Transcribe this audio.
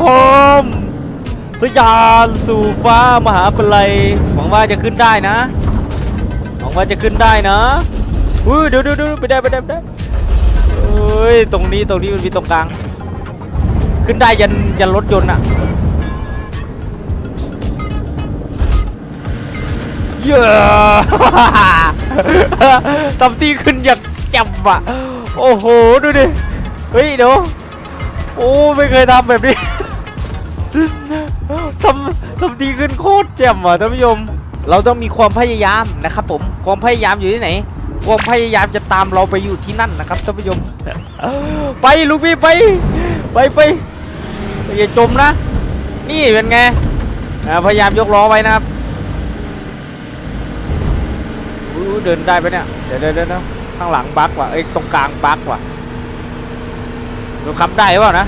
พร้อมทะยานสู่ฟ้ามหาปลัยหวังว่าจะขึ้นได้นะหวังว่าจะขึ้นได้นะอุ้ยเดี๋ยวเดี๋ยวเดี๋ยวไปได้ไปได้ไปได้เอ้ยตรงนี้ตรงนี้มันมีตรงกลาง ขึ้นได้ยันยันรถยนต์อะเย้ทำที่ขึ้นอย่างจับอะโอ้โห ดูดิ เฮ้ยเดี๋ยวโอ้ ไม่เคยทำแบบนี้ ทำทำทีขึ้นโคตรแจ่มอะท่านผู้ชมเราต้องมีความพยายามนะครับ ผมความพยายามอยู่ที่ไหน ความพยายามจะตามเราไปอยู่ที่นั่นนะครับท่านผู้ชมไปลูกพี่ไป ไปไปอย่าจมนะ นี่เป็นไงพยายามยกล้อไว้นะครับเดินได้ปะเนี่ยเดี๋ยวเดี๋ยวข้างหลังบักว่ะเอ้ยตรงกลางบักว่ะเราขับได้เปล่านะ